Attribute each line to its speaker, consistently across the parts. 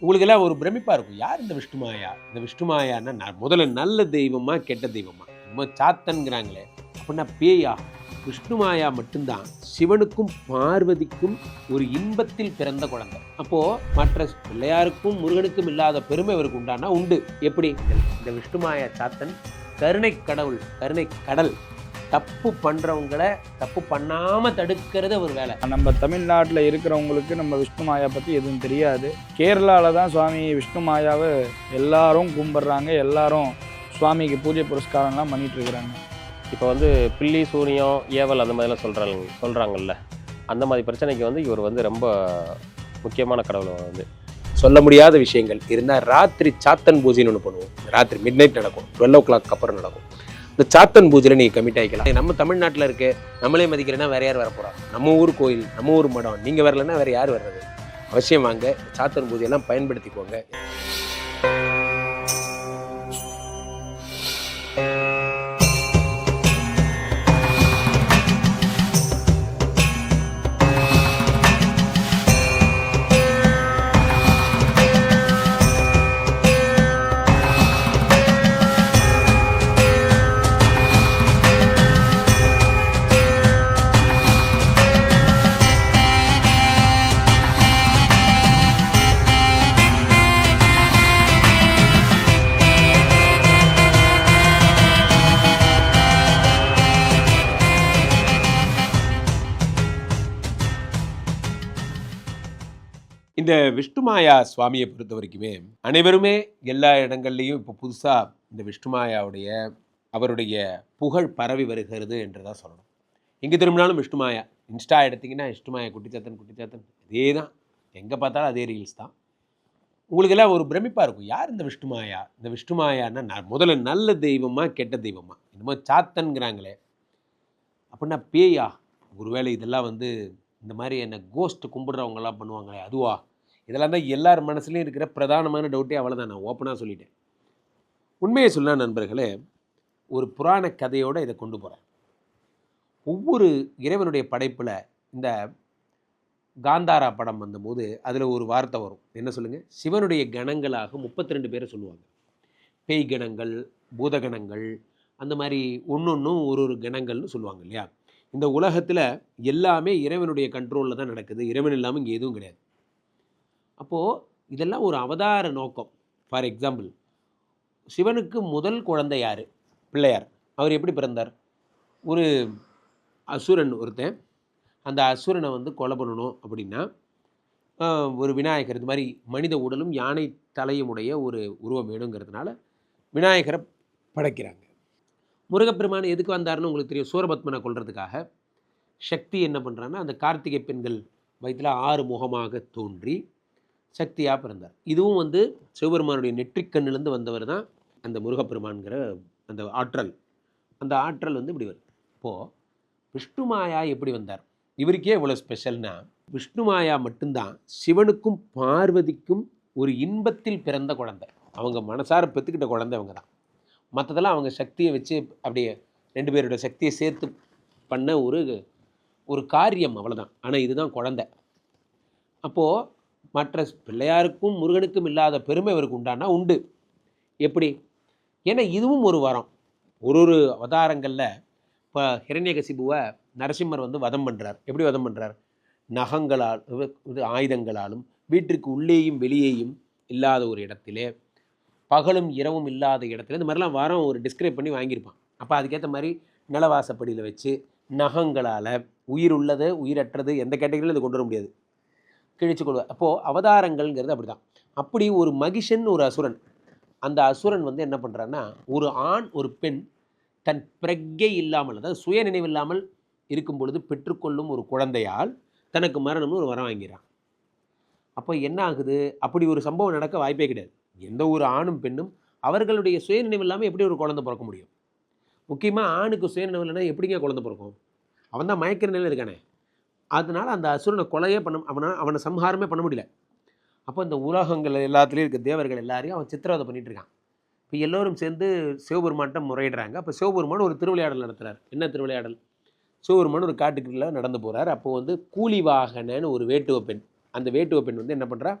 Speaker 1: உங்களுக்கெல்லாம் ஒரு பிரமிப்பா இருக்கும். யார் இந்த விஷ்ணுமாயா இந்த விஷ்ணுமாயான்னா நான் முதல்ல நல்ல தெய்வமா கெட்ட தெய்வமா? நம்ம சாத்தன்கிறாங்களே. அப்படின்னா பேயா? விஷ்ணுமாயா மட்டும்தான். சிவனுக்கும் பார்வதிக்கும் ஒரு இன்பத்தில் பிறந்த குழந்தை. அப்போ மற்ற பிள்ளையாருக்கும் முருகனுக்கும் இல்லாத பெருமை இவருக்கு உண்டானா உண்டு. எப்படி? இந்த விஷ்ணுமாயா சாத்தன் கருணை கடவுள் கருணை கடல். தப்பு பண்றவங்களை தப்பு பண்ணாம தடுக்கிறது ஒரு வேலை.
Speaker 2: நம்ம தமிழ்நாட்டில் இருக்கிறவங்களுக்கு நம்ம விஷ்ணு மாயா பற்றி எதுவும் தெரியாது. கேரளாவில் தான் சுவாமி விஷ்ணு மாயாவை எல்லாரும் கும்பிட்றாங்க எல்லாரும் சுவாமிக்கு பூஜை புரஸ்காரம்லாம் பண்ணிட்டு இருக்கிறாங்க.
Speaker 3: இப்போ வந்து பில்லி சூனியம் ஏவல் அந்த மாதிரிலாம் சொல்கிறாங்க சொல்கிறாங்கல்ல அந்த மாதிரி பிரச்சனைக்கு வந்து இவர் வந்து ரொம்ப முக்கியமான கடவுள் வந்து.
Speaker 1: சொல்ல முடியாத விஷயங்கள். இருந்தால் ராத்திரி சாத்தன் பூஜைன்னு ஒன்று பண்ணுவோம். ராத்திரி மிட் நைட் நடக்கும். டுவெல் ஓ கிளாக் அப்புறம் நடக்கும். இந்த சாத்தன் பூஜையில் நீங்கள் கமிட் ஆகிக்கலாம் நம்ம தமிழ்நாட்டில் இருக்க நம்மளே மதிக்கிறேன்னா வேற யார் வர நம்ம ஊர் கோயில் நம்ம ஊர் மடம். நீங்கள் வரலன்னா வேற யார் வர்றது? அவசியம் வாங்க சாத்தன் பூஜையெல்லாம் பயன்படுத்திக்கோங்க. விஷ்ணுமாயா சுவாமியை பொறுத்த வரைக்குமே அனைவருமே எல்லா இடங்கள்லையும் இப்போ புதுசாக இந்த விஷ்ணுமாயாவுடைய அவருடைய புகழ் பரவி வருகிறது என்று தான் சொல்லணும். எங்கே திரும்பினாலும் விஷ்ணுமாயா இன்ஸ்டா எடுத்திங்கன்னா விஷ்ணுமாயா குட்டிச்சாத்தன் குட்டிச்சாத்தன் இதே தான் எங்கே பார்த்தாலும் அதே ரீல்ஸ் தான். உங்களுக்கெல்லாம் ஒரு பிரமிப்பாக இருக்கும். யார் இந்த விஷ்ணுமாயா? இந்த விஷ்ணுமாயான்னா நான் முதல்ல நல்ல தெய்வமா கெட்ட தெய்வமா? என்னமோ சாத்தன்கிறாங்களே. அப்படின்னா பேயா? ஒருவேளை இதெல்லாம் வந்து இந்த மாதிரி என்ன கோஸ்ட் கும்பிடுறவங்கலாம் பண்ணுவாங்களே அதுவா? இதெல்லாம் தான் எல்லார் மனசுலையும் இருக்கிற பிரதானமான டவுட்டே அவ்வளோதான் நான் ஓப்பனாக சொல்லிட்டேன். உண்மையை சொல்லலாம் நண்பர்களே ஒரு புராண கதையோடு இதை கொண்டு போகிறேன் ஒவ்வொரு இறைவனுடைய படைப்பில் இந்த காந்தாரா படம் வந்தபோது அதில் ஒரு வார்த்தை வரும். என்ன சொல்லுங்கள் சிவனுடைய கணங்களாக முப்பத்தி ரெண்டு பேரை சொல்லுவாங்க. பேய் கணங்கள் பூதகணங்கள் அந்த மாதிரி ஒன்று ஒன்றும் ஒரு ஒரு கணங்கள்னு சொல்லுவாங்க இல்லையா? இந்த உலகத்தில் எல்லாமே இறைவனுடைய கண்ட்ரோலில் தான் நடக்குது. இறைவன் இல்லாமல் இங்கே எதுவும் கிடையாது. அப்போது இதெல்லாம் ஒரு அவதார நோக்கம். ஃபார் எக்ஸாம்பிள் சிவனுக்கு முதல் குழந்தை யார்? பிள்ளையார். அவர் எப்படி பிறந்தார்? ஒரு அசுரன் ஒருத்தன். அந்த அசுரனை வந்து கொலை பண்ணணும் அப்படின்னா ஒரு விநாயகர். இது மாதிரி மனித உடலும் யானை தலையும் உடைய ஒரு உருவம் வேணுங்கிறதுனால விநாயகரை படைக்கிறாங்க. முருகப்பெருமான் எதுக்கு வந்தாருன்னு உங்களுக்கு தெரியும். சூரபத்மனை கொள்றதுக்காக சக்தி என்ன பண்ணுறான்னா அந்த கார்த்திகை பெண்கள் வயிற்றில் ஆறு முகமாக தோன்றி சக்தியாக பிறந்தார். இதுவும் வந்து சிவபெருமானுடைய நெற்றிக்கண்ணிலேருந்து வந்தவர் தான் அந்த முருகப்பெருமான்கிற அந்த ஆற்றல். அந்த ஆற்றல் வந்து இப்படி வருது. இப்போது விஷ்ணுமாயா எப்படி வந்தார்? இவருக்கே இவ்வளோ ஸ்பெஷல்னா விஷ்ணுமாயா மட்டும்தான் சிவனுக்கும் பார்வதிக்கும் ஒரு இன்பத்தில் பிறந்த குழந்தை. அவங்க மனசார பெற்றுக்கிட்ட குழந்தை அவங்க தான். மற்றதெல்லாம் அவங்க சக்தியை வச்சு அப்படியே ரெண்டு பேரோட சக்தியை சேர்த்து பண்ண ஒரு ஒரு காரியம் அவ்வளோதான் ஆனால் இதுதான் குழந்தை. அப்போது மற்ற பிள்ளையாருக்கும் முருகனுக்கும் இல்லாத பெருமை இவருக்கு உண்டானா? உண்டு. எப்படி? ஏன்னா இதுவும் ஒரு வரம். ஒரு ஒரு அவதாரங்களில் இப்போ ஹிரண்யகசிபுவை நரசிம்மர் வந்து வதம் பண்ணுறார் எப்படி வதம் பண்ணுறார் நகங்களால் இது- ஆயுதங்களாலும் வீட்டிற்கு உள்ளேயும் வெளியேயும் இல்லாத ஒரு இடத்திலே பகலும் இரவும் இல்லாத இடத்துல இந்த மாதிரிலாம் வரம் ஒரு டிஸ்கிரைப் பண்ணி வாங்கியிருப்பான். அப்போ அதுக்கேற்ற மாதிரி நிலவாசப்படியில் வச்சு நகங்களால் உயிர் உள்ளது உயிரற்றது எந்த கேட்டகரியிலும் இது கொண்டு வர முடியாது. கிழிச்சு கொள்வார் அப்போது அவதாரங்கள்ங்கிறது அப்படி தான் அப்படி ஒரு மகிஷன் ஒரு அசுரன். அந்த அசுரன் வந்து என்ன பண்ணுறான்னா ஒரு ஆண் ஒரு பெண் தன் பிரக்கை இல்லாமல் அதாவது சுய நினைவு இல்லாமல் இருக்கும் பொழுது பெற்றுக்கொள்ளும் ஒரு குழந்தையால் தனக்கு மரணம்னு ஒரு வரம் வாங்கிறான் அப்போ என்ன ஆகுது? அப்படி ஒரு சம்பவம் நடக்க வாய்ப்பே கிடையாது. எந்த ஒரு ஆணும் பெண்ணும் அவர்களுடைய சுயநினைவு இல்லாமல் எப்படி ஒரு குழந்தை பிறக்க முடியும்? முக்கியமாக ஆணுக்கு சுயநினைவு இல்லைன்னா எப்படிங்க குழந்தை பிறக்கும்? அவன் தான் மயக்கிற நிலையில் இருக்கானே. அதனால் அந்த அசுரனை கொலையே பண்ண அவனை அவனை சம்ஹாரமே பண்ண முடியல. அப்போ இந்த உலகங்கள் எல்லாத்துலேயும் இருக்க தேவர்கள் எல்லாரையும் அவன் சித்திரவதை பண்ணிகிட்டு இருக்கான். இப்போ எல்லோரும் சேர்ந்து சிவபெருமான்ட்ட முறையிடுறாங்க. அப்போ சிவபெருமான் ஒரு திருவிளையாடல் நடத்துறார். என்ன திருவிளையாடல்? சிவபெருமான் ஒரு காட்டுக்குள்ள நடந்து போகிறார் அப்போ வந்து கூலி வாகனன்னு ஒரு வேட்டுவ பெண் அந்த வேட்டுவ பெண் வந்து என்ன பண்ணுறா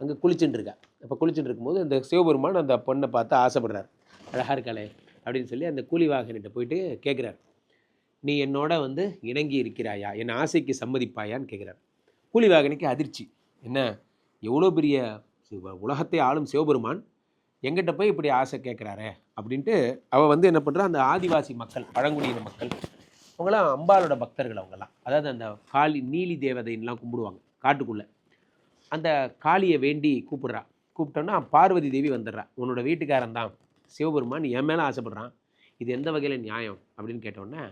Speaker 1: அங்கே குளிச்சுட்டு இருக்கா. அப்போ குளிச்சுட்டு இருக்கும்போது அந்த சிவபெருமான் அந்த பொண்ணை பார்த்து ஆசைப்படுறார். அழகாக இருக்காளே அப்படின்னு சொல்லி அந்த கூலி வாகனிட்ட போயிட்டு கேட்குறாரு நீ என்னோட வந்து இணங்கி இருக்கிறாயா? என் ஆசைக்கு சம்மதிப்பாயான்னு கேட்குறார் கூலிவாகனிக்கு அதிர்ச்சி. என்ன? எவ்வளோ பெரிய உலகத்தை ஆளும் சிவபெருமான் எங்கிட்ட போய் இப்படி ஆசை கேட்குறாரே அப்படின்ட்டு அவள் வந்து என்ன பண்ணுறா அந்த ஆதிவாசி மக்கள் பழங்குடியின மக்கள் அவங்களாம் அம்பாலோட பக்தர்கள் அவங்கெல்லாம் அதாவது அந்த காளி நீலி தேவதைன்னெலாம் கும்பிடுவாங்க காட்டுக்குள்ளே. அந்த காளியை வேண்டி கூப்பிட்றா. கூப்பிட்டோன்னா பார்வதி தேவி வந்துடுறா. உன்னோட வீட்டுக்காரன் தான் சிவபெருமான் என் மேலே ஆசைப்படுறான். இது எந்த வகையில் நியாயம்? அப்படின்னு கேட்டோன்னே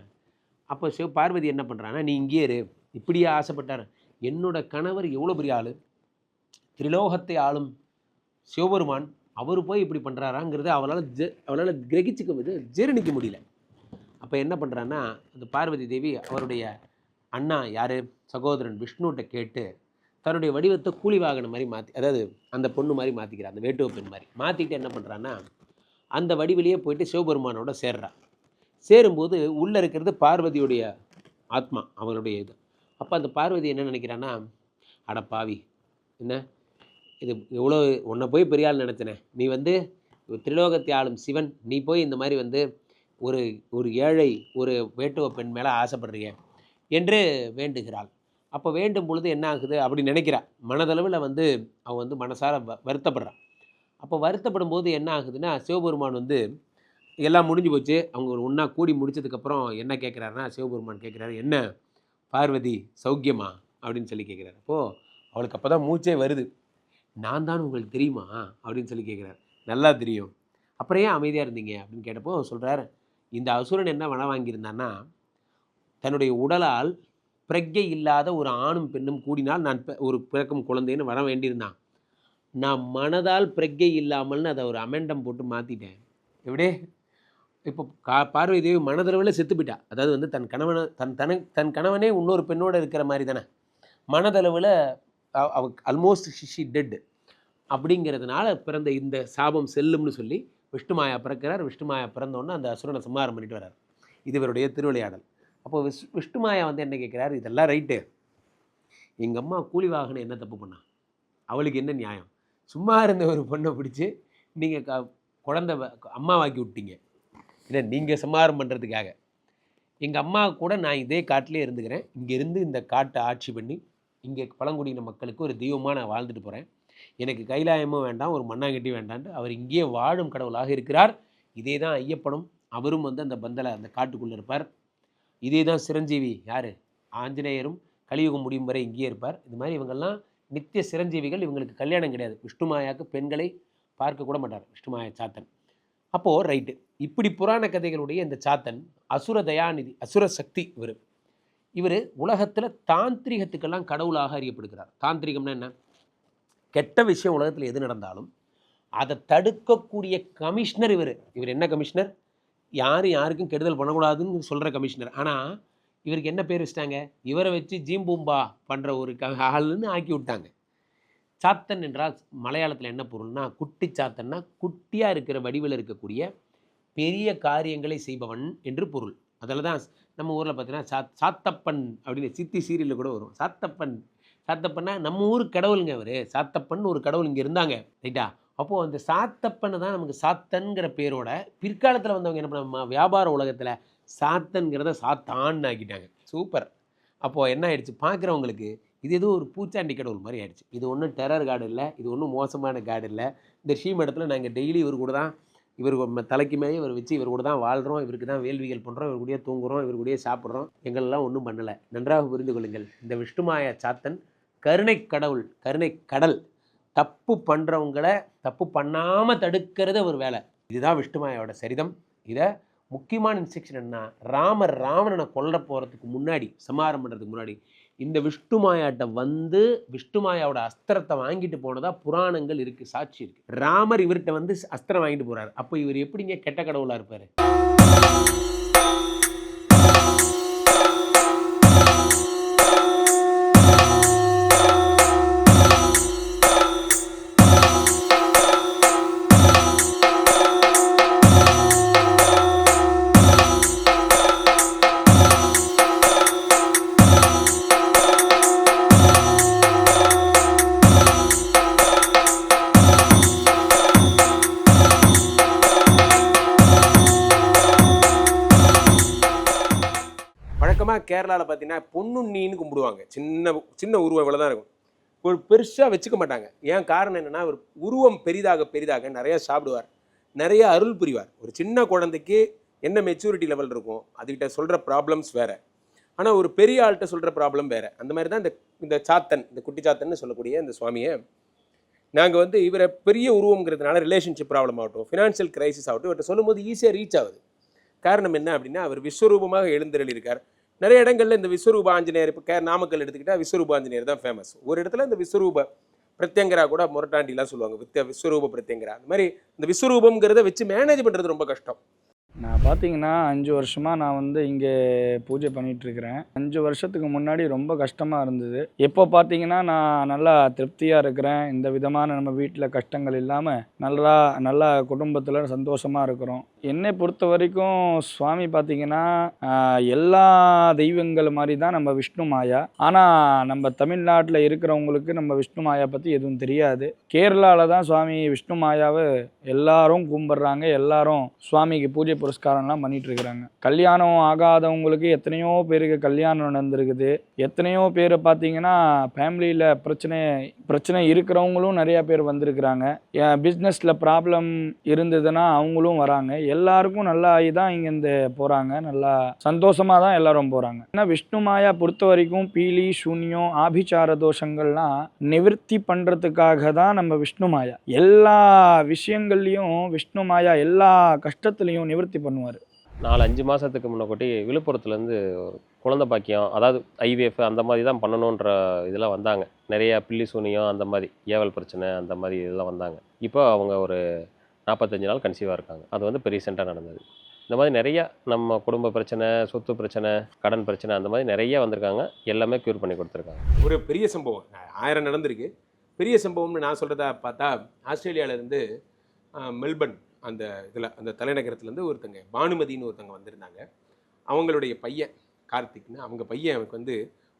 Speaker 1: அப்போ சிவ பார்வதி என்ன பண்ணுறான்னா நீ இங்கேயே இரு. இப்படியே ஆசைப்பட்டார். என்னோட கணவர் எவ்வளோ பெரிய ஆள்? திரிலோகத்தை ஆளும் சிவபெருமான். அவர் போய் இப்படி பண்ணுறாராங்கிறது அவளால் ஜெ அவளால் கிரகிச்சிக்க இது ஜீரணிக்க முடியல. அப்போ என்ன பண்ணுறான்னா அந்த பார்வதி தேவி அவருடைய அண்ணா யார்? சகோதரன் விஷ்ணுகிட்ட கேட்டு தன்னுடைய வடிவத்தை கூலி வாகனம் மாதிரி மாற்றி அதாவது அந்த பொண்ணு மாதிரி மாற்றிக்கிறான் அந்த வேட்டுவ பெண் மாதிரி. மாற்றிக்கிட்டு என்ன பண்ணுறான்னா அந்த வடிவிலேயே போயிட்டு சிவபெருமானோட சேர்றான் சேரும்போது உள்ளே இருக்கிறது பார்வதியுடைய ஆத்மா அவருடைய இது. அப்போ அந்த பார்வதி என்ன நினைக்கிறான்னா அட பாவி என்ன? இது எவ்வளோ உன்னை போய் பெரிய ஆள் நினச்சினேன் நீ வந்து திரிலோகத்தை ஆளும் சிவன். நீ போய் இந்த மாதிரி வந்து ஒரு ஒரு ஏழை ஒரு வேட்டுவ பெண் மேலே ஆசைப்படுறிய என்று வேண்டுகிறாள். அப்போ வேண்டும் பொழுது என்ன ஆகுது அப்படி நினைக்கிறா. மனதளவில் வந்து அவன் வந்து மனசார வ வருத்தப்படுறான் அப்போ வருத்தப்படும் போது என்ன ஆகுதுன்னா சிவபெருமான் வந்து எல்லாம் முடிஞ்சு போச்சு. அவங்க ஒரு ஒன்றா கூடி முடிச்சதுக்கப்புறம் என்ன கேட்குறாருன்னா சிவபெருமான் கேட்குறாரு என்ன? பார்வதி சௌக்கியமா? அப்படின்னு சொல்லி கேட்குறாரு அப்போது அவளுக்கு அப்போ தான் மூச்சே வருது. நான் தான் உங்களுக்கு தெரியுமா? அப்படின்னு சொல்லி கேட்குறாரு நல்லா தெரியும். அப்புறம் ஏன் அமைதியாக இருந்தீங்க? அப்படின்னு கேட்டப்போ சொல்கிறார் இந்த அசுரன் என்ன வன வாங்கியிருந்தான்னா தன்னுடைய உடலால் பிரக்ஞை இல்லாத ஒரு ஆணும் பெண்ணும் கூடினால் நான் ஒரு பிறக்கும் குழந்தைன்னு வர வேண்டியிருந்தான். நான் மனதால் பிரக்ஞை இல்லாமல்னு அதை ஒரு அமெண்டம் போட்டு மாற்றிட்டேன் எப்படி? இப்போ கா பார்வை தேவி மனதளவில் செத்து போயிட்டா அதாவது வந்து தன் கணவனை தன் தன தன் கணவனே இன்னொரு பெண்ணோடு இருக்கிற மாதிரி தானே. மனதளவில் அவ ஆல்மோஸ்ட் ஷிஷி டெட் அப்படிங்கிறதுனால பிறந்த இந்த சாபம் செல்லும்னு சொல்லி விஷ்ணுமாயா பிறக்கிறார். விஷ்ணுமாயா பிறந்தோன்னே அந்த அசுரனை சம்ஹாரம் பண்ணிட்டு வர்றார். இது இவருடைய திருவிளையாடல். அப்போ விஸ் விஷ்ணுமாயா வந்து என்ன கேட்குறாரு? இதெல்லாம் ரைட்டு எங்கள் அம்மா கூலி வாகனம் என்ன தப்பு பண்ணா? அவளுக்கு என்ன நியாயம்? சும்மா இருந்த ஒரு பொண்ணை பிடிச்சி நீங்கள் க குழந்தை அம்மாவாக்கி விட்டீங்க. இல்லை நீங்கள் சம்ஹாரம் பண்ணுறதுக்காக எங்கள் அம்மா கூட நான் இதே காட்டிலே இருந்துக்கிறேன். இங்கேருந்து இந்த காட்டை ஆட்சி பண்ணி இங்கே பழங்குடியின மக்களுக்கு ஒரு தெய்வமாக நான் வாழ்ந்துட்டு போகிறேன் எனக்கு கைலாயமும் வேண்டாம் ஒரு மண்ணாங்கட்டி வேண்டான்ட்டு அவர் இங்கேயே வாழும் கடவுளாக இருக்கிறார். இதே தான் ஐயப்பனும் அவரும் வந்து அந்த பந்தலை அந்த காட்டுக்குள்ளே இருப்பார். இதே தான் சிரஞ்சீவி யார்? ஆஞ்சநேயரும் கலியுகம் முடியும் வரை இங்கேயே இருப்பார். இது மாதிரி இவங்கெல்லாம் நித்திய சிரஞ்சீவிகள் இவங்களுக்கு கல்யாணம் கிடையாது. விஷ்ணுமாயாவுக்கு பெண்களை பார்க்க கூட மாட்டார் விஷ்ணுமாயா சாத்தன். அப்போது ரைட்டு. இப்படி புராண கதைகளுடைய இந்த சாத்தன் அசுர தயாநிதி அசுர சக்தி இவர். இவர் உலகத்தில் தாந்திரிகத்துக்கெல்லாம் கடவுளாக அறியப்படுகிறார். தாந்திரிகம்னா என்ன? கெட்ட விஷயம் உலகத்தில் எது நடந்தாலும் அதை தடுக்கக்கூடிய கமிஷனர் இவர். இவர் என்ன கமிஷனர்? யாரும் யாருக்கும் கெடுதல் பண்ணக்கூடாதுன்னு சொல்கிற கமிஷனர். ஆனால் இவருக்கு என்ன பேர் வச்சிட்டாங்க? இவரை வச்சு ஜீம்பூம்பா பண்ணுற ஒரு க ஆக்கி விட்டாங்க. சாத்தன் என்றால் மலையாளத்தில் என்ன பொருள்னா குட்டி சாத்தன்னா குட்டியாக இருக்கிற வடிவில் இருக்கக்கூடிய பெரிய காரியங்களை செய்பவன் என்று பொருள். அதில் தான் நம்ம ஊரில் பார்த்தீங்கன்னா சாத் சாத்தப்பன் அப்படின்னு சித்தி சீரியலில் கூட வரும். சாத்தப்பன் சாத்தப்பன்னா நம்ம ஊர் கடவுளுங்க அவர். சாத்தப்பன் ஒரு கடவுள் இங்கே இருந்தாங்க ரைட்டா அப்போது அந்த சாத்தப்பன்னு தான் நமக்கு சாத்தன்கிற பேரோட பிற்காலத்தில் வந்தவங்க என்ன பண்ண வியாபார உலகத்தில் சாத்தன்கிறத சாத்தான்னு ஆக்கிட்டாங்க. சூப்பர். அப்போது என்ன ஆயிடுச்சு? பார்க்குறவங்களுக்கு இது ஏதோ ஒரு பூச்சாண்டி கடவுள் மாதிரி ஆயிடுச்சு. இது ஒன்றும் டெரர் கார்டு இல்லை இது ஒன்றும் மோசமான கார்டு இல்லை. இந்த ஸ்ரீமடத்தில் நாங்கள் டெய்லி இவர் கூட தான் இவர் ம- தலைக்கு மேலே இவர் வச்சு இவர் கூட தான் வாழ்கிறோம் இவருக்கு தான் வேள்விகள் பண்ணுறோம் இவர் கூடயே தூங்குறோம் இவர் கூடயே சாப்பிட்றோம். எங்களெல்லாம் ஒன்றும் பண்ணலை. நன்றாக புரிந்து கொள்ளுங்கள். இந்த விஷ்ணுமாயா சாத்தன் கருணை கடவுள் கருணை கடல் தப்பு பண்ணுறவங்கள தப்பு பண்ணாமல் தடுக்கிறது ஒரு வேலை. இதுதான் விஷ்ணுமாயாவோட சரிதம். இதை முக்கியமான இன்ஸ்ட்ரக்ஷன் என்ன ராமர் ராவணனை கொல்ல போகிறதுக்கு முன்னாடி சமாரம் பண்ணுறதுக்கு முன்னாடி இந்த விஷ்ணுமாயாட்ட வந்து விஷ்ணுமாயாவோட அஸ்திரத்தை வாங்கிட்டு போனதா புராணங்கள் இருக்குது சாட்சி இருக்குது ராமர் இவர்கிட்ட வந்து அஸ்திரம் வாங்கிட்டு போகிறார் அப்போ இவர் எப்படிங்க கெட்ட கடவுளாக இருப்பார்? கேரளாவில் பார்த்தீங்கன்னா பொண்ணுண்ணின்னு கும்பிடுவாங்க. சின்ன சின்ன உருவம் இவ்வளோ தான் இருக்கும். ஒரு பெருசாக வச்சுக்க மாட்டாங்க. ஏன் காரணம் என்னன்னா அவர் உருவம் பெரிதாக பெரிதாக நிறையா சாப்பிடுவார். நிறைய அருள் புரிவார். ஒரு சின்ன குழந்தைக்கு என்ன மெச்சூரிட்டி லெவல் இருக்கும் அதுகிட்ட சொல்கிற ப்ராப்ளம்ஸ் வேறு. ஆனால் ஒரு பெரிய ஆள்கிட்ட சொல்கிற ப்ராப்ளம் வேறு. அந்த மாதிரி தான் இந்த இந்த சாத்தன் இந்த குட்டி சாத்தன்னு சொல்லக்கூடிய இந்த சுவாமியை நாங்கள் வந்து இவரை பெரிய உருவங்கிறதுனால ரிலேஷன்ஷிப் ப்ராப்ளம் ஆகட்டும் ஃபினான்ஷியல் கிரைசிஸ் ஆகட்டும் இவர்கிட்ட சொல்லும்போது ஈஸியாக ரீச் ஆகுது. காரணம் என்ன அப்படின்னா அவர் விஸ்வரூபமாக எழுந்தருளி இருக்கார் நிறைய இடங்கள்ல இந்த விஸ்வரூப ஆஞ்சநேயர் இப்போ கே நாமக்கல் எடுத்துக்கிட்டா விஸ்வரூப ஆஞ்சநேயர் தான் ஃபேமஸ் ஒரு இடத்துல இந்த விஸ்வரூப பிரத்யங்கரா கூட முரட்டாண்டிலாம் சொல்லுவாங்க வித்ய விஸ்வரூப பிரத்யங்கரா. அந்த மாதிரி இந்த விஸ்வரூபம்ங்கிறத வச்சு மேனேஜ் பண்ணுறது ரொம்ப கஷ்டம்.
Speaker 2: நான் பார்த்தீங்கன்னா அஞ்சு வருஷமாக நான் வந்து இங்கே பூஜை பண்ணிட்டு இருக்கிறேன் அஞ்சு வருஷத்துக்கு முன்னாடி ரொம்ப கஷ்டமாக இருந்தது. எப்போ பார்த்தீங்கன்னா நான் நல்லா திருப்தியாக இருக்கிறேன். இந்த விதமான நம்ம வீட்டில் கஷ்டங்கள் இல்லாமல் நல்லா நல்லா குடும்பத்தில் சந்தோஷமாக இருக்கிறோம். என்னை பொறுத்த வரைக்கும் சுவாமி பார்த்தீங்கன்னா எல்லா தெய்வங்கள் மாதிரி தான் நம்ம விஷ்ணு மாயா. ஆனால் நம்ம தமிழ்நாட்டில் இருக்கிறவங்களுக்கு நம்ம விஷ்ணு மாயா பற்றி எதுவும் தெரியாது. கேரளாவில் தான் சுவாமி விஷ்ணு மாயாவை எல்லாரும் கும்பிட்றாங்க. எல்லாரும் சுவாமிக்கு பூஜை புரஸ்காரம்லாம் பண்ணிட்டு இருக்கிறாங்க கல்யாணம் ஆகாதவங்களுக்கு எத்தனையோ பேருக்கு கல்யாணம் நடந்திருக்குது. எத்தனையோ பேர் பார்த்தீங்கன்னா ஃபேமிலியில் பிரச்சனை பிரச்சனை இருக்கிறவங்களும் நிறையா பேர் வந்திருக்கிறாங்க. பிஸ்னஸில் ப்ராப்ளம் இருந்ததுன்னா அவங்களும் வராங்க. எல்லாருக்கும் நல்லா ஆகி தான் இங்கேருந்து போகிறாங்க நல்லா சந்தோஷமாக தான் எல்லாரும் போகிறாங்க ஏன்னா விஷ்ணு மாயா பொறுத்த வரைக்கும் பீலி சூன்யம் ஆபிச்சார தோஷங்கள்லாம் நிவர்த்தி பண்ணுறதுக்காக தான் நம்ம விஷ்ணு மாயா. எல்லா விஷயங்கள்லையும் விஷ்ணு மாயா எல்லா கஷ்டத்துலையும் நிவர்த்தி பண்ணுவார்.
Speaker 3: நாலு அஞ்சு மாதத்துக்கு முன்னக்கூட்டி விழுப்புரத்துலேருந்து குழந்தை பாக்கியம் அதாவது ஐவிஎஃப் அந்த மாதிரி தான் பண்ணணுன்ற இதெல்லாம் வந்தாங்க. நிறைய பில்லி சூனியம் அந்த மாதிரி ஏவல் பிரச்சனை அந்த மாதிரி இதெல்லாம் வந்தாங்க. இப்போ அவங்க ஒரு நாற்பத்தஞ்சு நாள் கன்சீவாக இருக்காங்க. அது வந்து இப்போ ரீசெண்டாக நடந்தது. இந்த மாதிரி நிறைய நம்ம குடும்ப பிரச்சனை சொத்து பிரச்சனை கடன் பிரச்சனை அந்த மாதிரி நிறைய வந்திருக்காங்க. எல்லாமே க்யூர் பண்ணி கொடுத்துருக்காங்க.
Speaker 1: ஒரு பெரிய சம்பவம். ஆயிரம் நடந்திருக்கு. பெரிய சம்பவம்னு நான் சொல்கிறதா பார்த்தா ஆஸ்திரேலியாவிலேருந்து மெல்பர்ன் அந்த இதில் அந்த தலைநகரத்துலேருந்து ஒருத்தங்க பானுமதின்னு ஒருத்தங்க வந்திருந்தாங்க. அவங்களுடைய பையன் கார்த்திக்னு அவங்க பையன் அவனுக்கு வந்து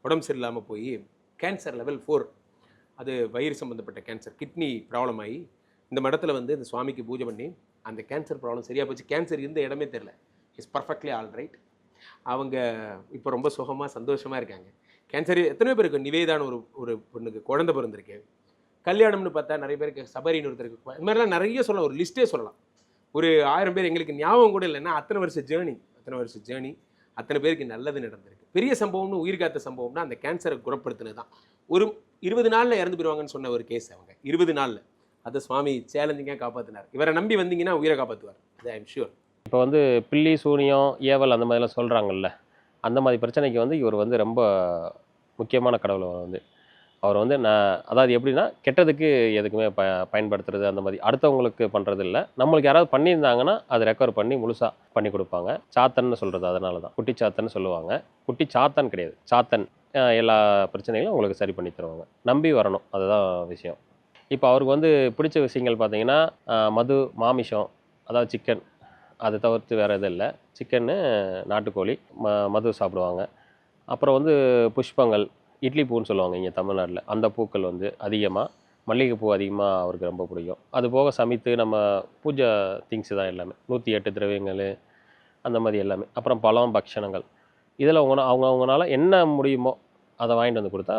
Speaker 1: உடம்பு சரியில்லாமல் போய் கேன்சர் லெவல் ஃபோர் அது வயிறு சம்மந்தப்பட்ட கேன்சர் கிட்னி ப்ராப்ளம் ஆகி இந்த மடத்தில் வந்து இந்த சுவாமிக்கு பூஜை பண்ணி அந்த கேன்சர் ப்ராப்ளம் சரியாக போச்சு. கேன்சர் இருந்த இடமே தெரில இஸ் பர்ஃபெக்ட்லி ஆல் ரைட் அவங்க இப்போ ரொம்ப சுகமாக சந்தோஷமாக இருக்காங்க. கேன்சர் எத்தனை பேருக்கு நிவேதான ஒரு ஒரு பொண்ணுக்கு குழந்தை பிறந்திருக்கு. கல்யாணம்னு பார்த்தா நிறைய பேருக்கு சபரின்னு ஒருத்தருக்கு இந்த மாதிரிலாம் நிறைய சொல்லலாம். ஒரு லிஸ்ட்டே சொல்லலாம். ஒரு ஆயிரம் பேர் எங்களுக்கு ஞாபகம் கூட இல்லைன்னா அத்தனை வருஷ ஜேர்னி அத்தனை வருஷ ஜேர்னி அத்தனை பேருக்கு நல்லது நடந்திருக்கு. பெரிய சம்பவம்னு உயிர் காத்த சம்பவம்னா அந்த கேன்சரை குணப்படுத்தினது தான் ஒரு இருபது நாளில் இறந்து போயிடுவாங்கன்னு சொன்ன ஒரு கேஸ் அவங்க. இருபது நாளில். அதை சுவாமி சேலஞ்சிங்காக காப்பாற்றினார் இவரை நம்பி வந்தீங்கன்னா உயிரை காப்பாற்றுவார் அது ஐ எம் ஷூர்
Speaker 3: இப்போ வந்து பில்லி சூனியம் ஏவல் அந்த மாதிரிலாம் சொல்கிறாங்கல்ல அந்த மாதிரி பிரச்சனைக்கு வந்து இவர் வந்து ரொம்ப முக்கியமான கடவுள் வந்து. அவர் வந்து நான் அதாவது எப்படின்னா கெட்டதுக்கு எதுக்குமே ப பயன்படுத்துறது அந்த மாதிரி அடுத்தவங்களுக்கு பண்ணுறது இல்லை நம்மளுக்கு யாராவது பண்ணியிருந்தாங்கன்னா அதை ரெக்கவர் பண்ணி முழுசாக பண்ணி கொடுப்பாங்க. சாத்தன்னு சொல்கிறது அதனால தான் குட்டி சாத்தன்னு சொல்லுவாங்க. குட்டி சாத்தன் கிடையாது. சாத்தன் எல்லா பிரச்சனைகளும் உங்களுக்கு சரி பண்ணி தருவாங்க. நம்பி வரணும். அதுதான் விஷயம். இப்போ அவருக்கு வந்து பிடிச்ச விஷயங்கள் பார்த்தீங்கன்னா மது மாமிசம் அதாவது சிக்கன் அதை தவிர்த்து வேறு எதுவும் இல்லை. சிக்கன்னு நாட்டுக்கோழி ம மது சாப்பிடுவாங்க. அப்புறம் வந்து புஷ்பங்கள் இட்லி பூன்னு சொல்லுவாங்க இங்கே தமிழ்நாட்டில். அந்த பூக்கள் வந்து அதிகமாக மல்லிகைப்பூ அதிகமாக அவருக்கு ரொம்ப பிடிக்கும். அது போக சமைத்து நம்ம பூஜை திங்ஸ் தான் எல்லாமே. நூற்றி எட்டு திரவியங்கள் அந்த மாதிரி எல்லாமே. அப்புறம் பழம் பக்ஷணங்கள். இதில் அவங்க அவங்க அவங்களால என்ன முடியுமோ அதை வாங்கிட்டு வந்து கொடுத்தா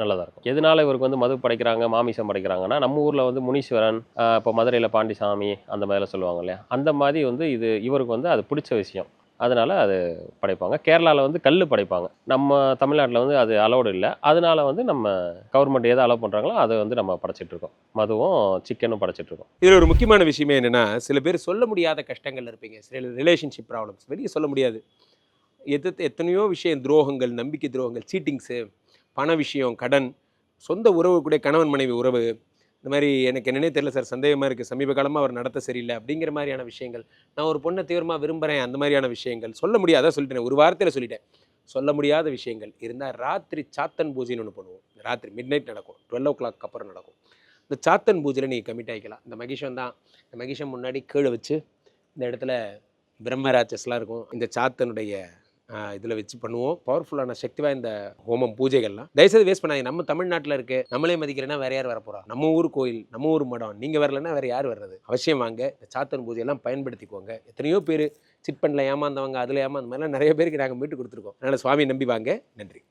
Speaker 3: நல்லதாக இருக்கும். எதனால இவருக்கு வந்து மது படைக்கிறாங்க மாமிசம் படைக்கிறாங்கன்னா நம்ம ஊரில் வந்து முனீஸ்வரன் இப்போ மதுரையில் பாண்டிசாமி அந்த மாதிரிலாம் சொல்லுவாங்க இல்லையா? அந்த மாதிரி வந்து இது இவருக்கு வந்து அது பிடிச்ச விஷயம். அதனால் அது படைப்பாங்க. கேரளாவில் வந்து கல் படைப்பாங்க. நம்ம தமிழ்நாட்டில் வந்து அது அலோடு இல்லை. அதனால வந்து நம்ம கவர்மெண்ட் எதை அலோவ் பண்ணுறாங்களோ அதை வந்து நம்ம படைச்சிட்ருக்கோம் மதுவும் சிக்கனும் படைச்சிட்ருக்கோம்
Speaker 1: இதில் ஒரு முக்கியமான விஷயமே என்னென்னா சில பேர் சொல்ல முடியாத கஷ்டங்கள் இருப்பீங்க. சில ரிலேஷன்ஷிப் ப்ராப்ளம்ஸ் வெளியே சொல்ல முடியாது. எது எத்தனையோ விஷயம் துரோகங்கள் நம்பிக்கை துரோகங்கள் சீட்டிங்ஸு பண விஷயம் கடன் சொந்த உறவு கூட கணவன் மனைவி உறவு இந்த மாதிரி எனக்கு என்னன்னே தெரியல சார் சந்தேகமாக இருக்குது சமீப காலமாக அவர் நடத்த சரியில்லை அப்படிங்கிற மாதிரியான விஷயங்கள். நான் ஒரு பொண்ணை தீவிரமாக விரும்புகிறேன் அந்த மாதிரியான விஷயங்கள். சொல்ல முடியாத சொல்லிட்டேன். ஒரு வார்த்தையில் சொல்லிட்டேன். சொல்ல முடியாத விஷயங்கள். இருந்தால் ராத்திரி சாத்தன் பூஜைன்னு ஒன்று பண்ணுவோம். ராத்திரி மிட் நைட் நடக்கும். டுவெல் ஓ கிளாக் அப்புறம் நடக்கும். இந்த சாத்தன் பூஜையில் நீங்கள் கமிட் ஆகிக்கலாம் இந்த மகிஷம் தான். இந்த மகிஷம் முன்னாடி கீழே வச்சு இந்த இடத்துல பிரம்மராட்சஸ்லாம் இருக்கும். இந்த சாத்தனுடைய இதில் வச்சு பண்ணுவோம். பவர்ஃபுல்லான சக்தி வாய்ந்த ஹோமம் பூஜைகள்லாம். தயவுசெய்து வேஸ்ட் பண்ணாங்க நம்ம தமிழ்நாட்டில் இருக்கு நம்மளே மதிக்கிறேன்னா வேற யார் வரப்போறா? நம்ம ஊர் கோயில் நம்ம ஊர் மடம் நீங்கள் வரலன்னா வேற யார் வர்றது? அவசியம் வாங்க. இந்த சாத்தன் பூஜையெல்லாம் பயன்படுத்திக்கோங்க. எத்தனையோ பேர் சிட் பண்ணல ஏமாந்தவங்க அதில் ஏமாந்த மாதிரிலாம் நிறைய பேருக்கு நாங்கள் மீட்டு கொடுத்துருக்கோம். அதனால் சுவாமி நம்பி வாங்க. நன்றி.